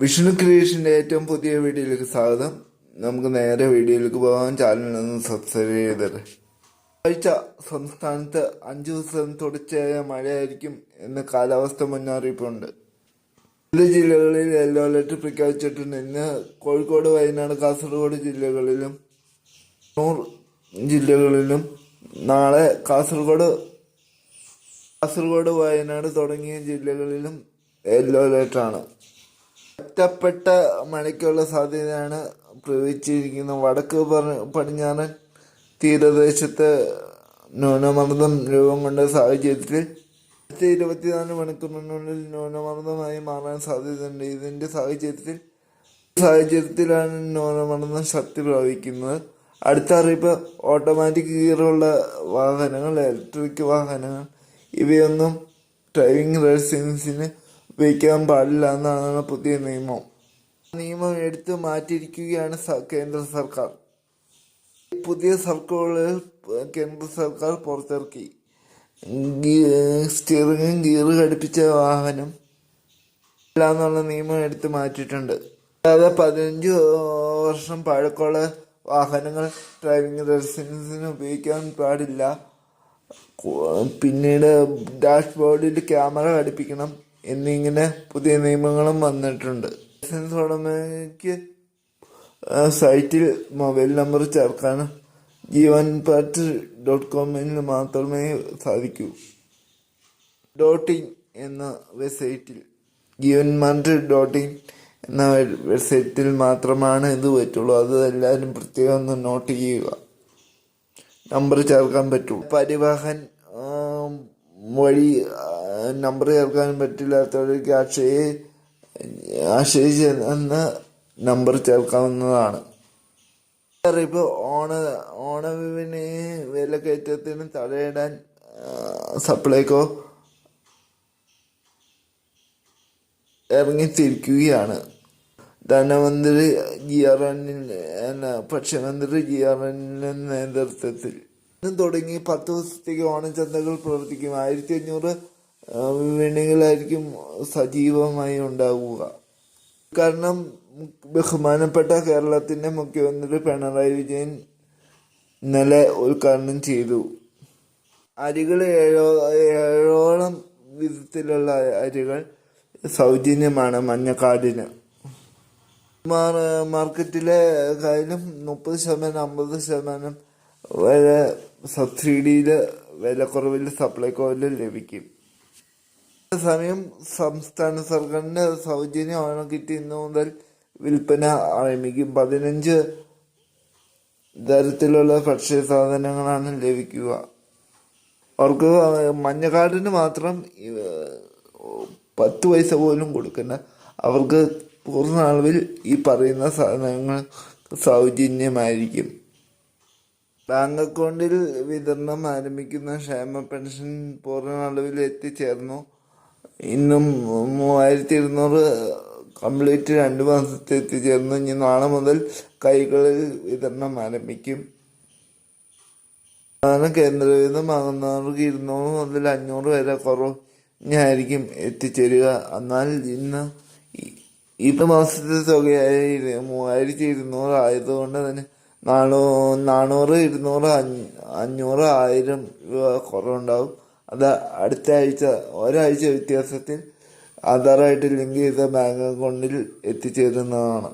വിഷ്ണു ക്രിയേഷന്റെ ഏറ്റവും പുതിയ വീഡിയോയിലേക്ക് സ്വാഗതം. നമുക്ക് നേരെ വീഡിയോയിലേക്ക് പോകാൻ ചാനലൊന്ന് സബ്സ്ക്രൈബ് ചെയ്തത് ആഴ്ച സംസ്ഥാനത്ത് അഞ്ചു ദിവസം തുടർച്ചയായ മഴയായിരിക്കും എന്ന് കാലാവസ്ഥ മുന്നറിയിപ്പുണ്ട്. ചില ജില്ലകളിൽ യെല്ലോ അലർട്ട് പ്രഖ്യാപിച്ചിട്ടുണ്ട്. ഇന്ന് കോഴിക്കോട് വയനാട് കാസർഗോഡ് ജില്ലകളിലും കണ്ണൂർ ജില്ലകളിലും നാളെ കാസർഗോഡ് കാസർഗോഡ് വയനാട് തുടങ്ങിയ ജില്ലകളിലും യെല്ലോ അലേർട്ടാണ്. ഒറ്റപ്പെട്ട മഴയ്ക്കുള്ള സാധ്യതയാണ് പ്രവചിച്ചിരിക്കുന്നത്. വടക്ക് പടിഞ്ഞാറൻ തീരദേശത്ത് ന്യൂനമർദ്ദം രൂപം കൊണ്ട സാഹചര്യത്തിൽ അടുത്ത ഇരുപത്തിനാല് മണിക്കൂറിനുള്ളിൽ ന്യൂനമർദ്ദമായി മാറാൻ സാധ്യതയുണ്ട്. ഇതിന്റെ സാഹചര്യത്തിൽ സാഹചര്യത്തിലാണ് ന്യൂനമർദ്ദം ശക്തി പ്രാപിക്കുന്നത്. അടുത്ത അറിയിപ്പ് ഓട്ടോമാറ്റിക് ഗിയറുള്ള വാഹനങ്ങൾ ഇലക്ട്രിക് വാഹനങ്ങൾ ഇവയൊന്നും ഡ്രൈവിംഗ് ലൈസൻസിന് ഉപയോഗിക്കാൻ പാടില്ല എന്നാണ് പുതിയ നിയമം. നിയമം എടുത്തു മാറ്റിയിരിക്കുകയാണ് കേന്ദ്ര സർക്കാർ. പുതിയ സർക്കിളുകൾ കേന്ദ്ര സർക്കാർ പുറത്തിറക്കി. സ്റ്റിയറിംഗും ഗിയർ ഘടിപ്പിച്ച വാഹനം ഇല്ല എന്നുള്ള നിയമം എടുത്ത് മാറ്റിയിട്ടുണ്ട്. അതായത് പതിനഞ്ച് വർഷം പഴക്കമുള്ള വാഹനങ്ങൾ ഡ്രൈവിംഗ് ലൈസൻസിന് ഉപയോഗിക്കാൻ പാടില്ല. പിന്നീട് ഡാഷ്ബോർഡിൽ ക്യാമറ ഘടിപ്പിക്കണം. എന്നിങ്ങനെ പുതിയ നിയമങ്ങളും വന്നിട്ടുണ്ട്. ലൈസൻസ് ഉടമയ്ക്ക് സൈറ്റിൽ മൊബൈൽ നമ്പർ ചേർക്കാൻ ജീവൻ പാറ്റ് ഡോട്ട് കോമിൽ മാത്രമേ സാധിക്കൂ. ഡോട്ട് ഇൻ എന്ന വെബ്സൈറ്റിൽ ജീവൻ മാറ്റ് ഡോട്ട് ഇൻ എന്ന വെബ്സൈറ്റിൽ മാത്രമാണ് ഇത് പറ്റുള്ളൂ. അത് എല്ലാവരും പ്രത്യേകം ഒന്ന് നോട്ട് ചെയ്യുക. നമ്പർ ചേർക്കാൻ പറ്റുള്ളൂ. പരിവാഹൻ വഴി നമ്പർ ചേർക്കാൻ പറ്റില്ലാത്തവർക്ക് അക്ഷയെ അക്ഷയ എന്ന നമ്പർ ചേർക്കാവുന്നതാണ് അറിയിപ്പ് ഓണ ഓണവിപണി വിലക്കയറ്റത്തിന് തടയിടാൻ സപ്ലൈകോ ഇറങ്ങിത്തിരിക്കുകയാണ്. ധനമന്ത്രി ജി ആർ എന്നിന്റെ ഭക്ഷ്യമന്ത്രി ജി ആർ എന്നിന്റെ നേതൃത്വത്തിൽ. തുടങ്ങി പത്ത് ദിവസത്തേക്ക് ഓണച്ചന്തകൾ പ്രവർത്തിക്കും. ആയിരത്തി അഞ്ഞൂറ് വിപണികളായിരിക്കും സജീവമായി ഉണ്ടാവുക. കാരണം ബഹുമാനപ്പെട്ട കേരളത്തിന്റെ മുഖ്യമന്ത്രി പിണറായി വിജയൻ ഇന്നലെ ഉദ്ഘാടനം ചെയ്തു. അരികൾ ഏഴോ ഏഴോളം വിധത്തിലുള്ള അരികൾ സൗജന്യമാണ് മഞ്ഞക്കാടിന് മാർ- മാർക്കറ്റിലെ കാര്യം മുപ്പത് ശതമാനം അമ്പത് ശതമാനം വരെ സബ്സിഡിയിൽ വിലക്കുറവിൽ സപ്ലൈകോയിൽ ലഭിക്കും. സമയം സംസ്ഥാന സർക്കാരിന്റെ സൗജന്യ കിറ്റ് ഇന്നു മുതൽ വിൽപ്പന ആരംഭിക്കും. പതിനഞ്ച് തരത്തിലുള്ള ഭക്ഷ്യ സാധനങ്ങളാണ് ലഭിക്കുക. അവർക്ക് മഞ്ഞക്കാടിന് മാത്രം പത്ത് പൈസ പോലും കൊടുക്കണ്ട. അവർക്ക് പൂർണ അളവിൽ ഈ പറയുന്ന സാധനങ്ങൾ സൗജന്യമായിരിക്കും. ബാങ്ക് അക്കൗണ്ടിൽ വിതരണം ആരംഭിക്കുന്ന ക്ഷേമ പെൻഷൻ പൂർണ അളവിൽ എത്തിച്ചേർന്നു. ഇന്നും മൂവായിരത്തി ഇരുന്നൂറ് കംപ്ലീറ്റ് രണ്ട് മാസത്തെ എത്തിച്ചേർന്നു. ഇനി നാളെ മുതൽ കൈകളിൽ വിതരണം ആരംഭിക്കും. പ്രധാന കേന്ദ്രവിധമാകുന്നവർക്ക് ഇരുന്നൂറ് മുതൽ അഞ്ഞൂറ് വരെ കുറഞ്ഞായിരിക്കും എത്തിച്ചേരുക. എന്നാൽ ഇന്ന് ഈ മാസത്തെ തുകയായി മൂവായിരത്തി ഇരുന്നൂറ് ആയതുകൊണ്ട് തന്നെ നാനൂ നാനൂറ് ഇരുന്നൂറ് അഞ്ഞൂറ് ആയിരം രൂപ കുറവുണ്ടാവും അത് അടുത്ത ആഴ്ച ഒരാഴ്ച വ്യത്യാസത്തിൽ ആധാറായിട്ട് ലിങ്ക് ചെയ്ത ബാങ്ക് അക്കൗണ്ടിൽ എത്തിച്ചേരുന്നതാണ്.